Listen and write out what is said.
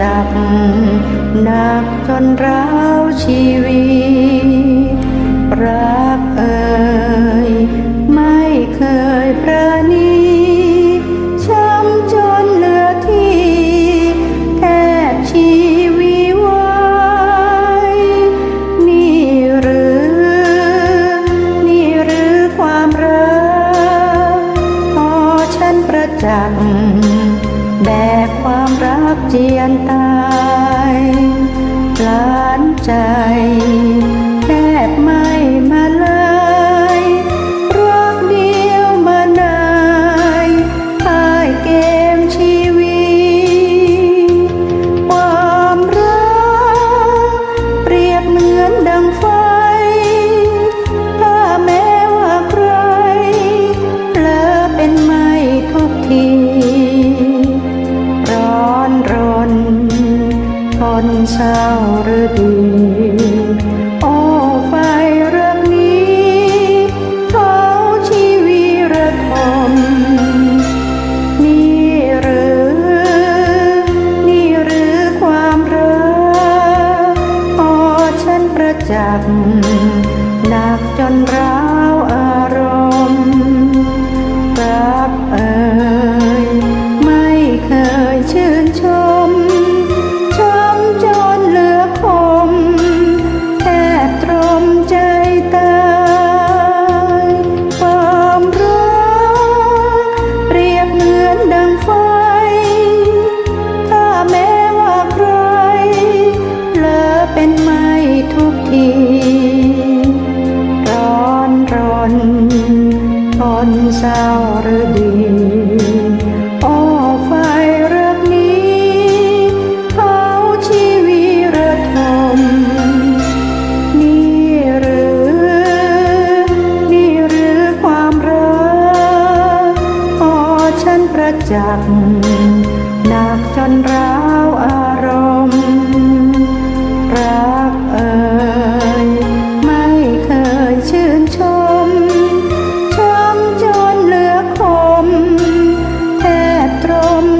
จักษ์หนักจนร้าวชีวิต รักเอ่ยไม่เคยประนีช้ำจนเหลือที่แทบชีวิไว้นี่หรือ นี่หรือความรักพอฉันประจักษ์ เจียนตา อนเช้าหรือดีโอ้ไฟรักนี้เขาชีวิระทมนี่หรือ นี่หรือความรักพอฉันประจักษ์ ทนเศร้าหรือดีโอ้ไฟเรักนี้เขาชีวิระทมนี่หรือนี่หรือความรักพอฉันประจักษ์หนักจนร้าวอา Come.